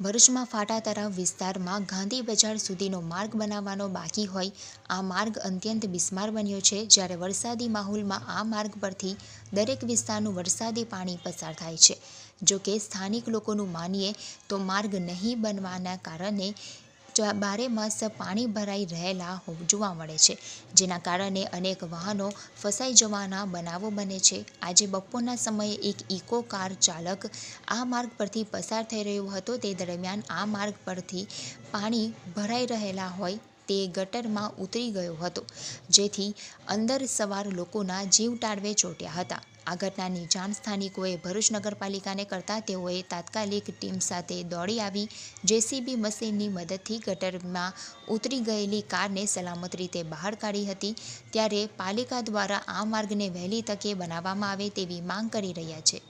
ભરૂચમાં ફાટા તળાવ વિસ્તારમાં ગાંધી બજાર સુધીનો માર્ગ બનાવવાનો બાકી હોય, આ માર્ગ અત્યંત બિસ્માર બન્યો છે. જ્યારે વરસાદી માહોલમાં આ માર્ગ પરથી દરેક વિસ્તારનું વરસાદી પાણી પસાર થાય છે. જો કે સ્થાનિક લોકોનું માનીએ તો માર્ગ નહીં બનવાના કારણે બારેમાસ પાણી ભરાઈ રહેલા જોવા મળે છે. જેના કારણે અનેક વાહનો ફસાઈ જવાના બનાવો બને છે. આજે બપોરના સમયે એક ઇકો કાર ચાલક આ માર્ગ પરથી પસાર થઈ રહ્યો હતો. તે દરમિયાન આ માર્ગ પરથી પાણી ભરાઈ રહેલા હોય તે ગટરમાં ઉતરી ગયો હતો. જેથી અંદર સવાર લોકોના જીવ ટાળવે ચોંટ્યા હતા. આ ઘટનાની જાણ સ્થાનિકોએ ભરૂચ નગરપાલિકાને કરતા તેઓએ તાત્કાલિક ટીમ સાથે દોડી આવી જેસીબી મશીનની મદદથી ગટરમાં ઉતરી ગયેલી કારને સલામત રીતે બહાર કાઢી હતી. ત્યારે પાલિકા દ્વારા આ માર્ગને વહેલી તકે બનાવવામાં આવે તેવી માંગ કરી રહ્યા છે.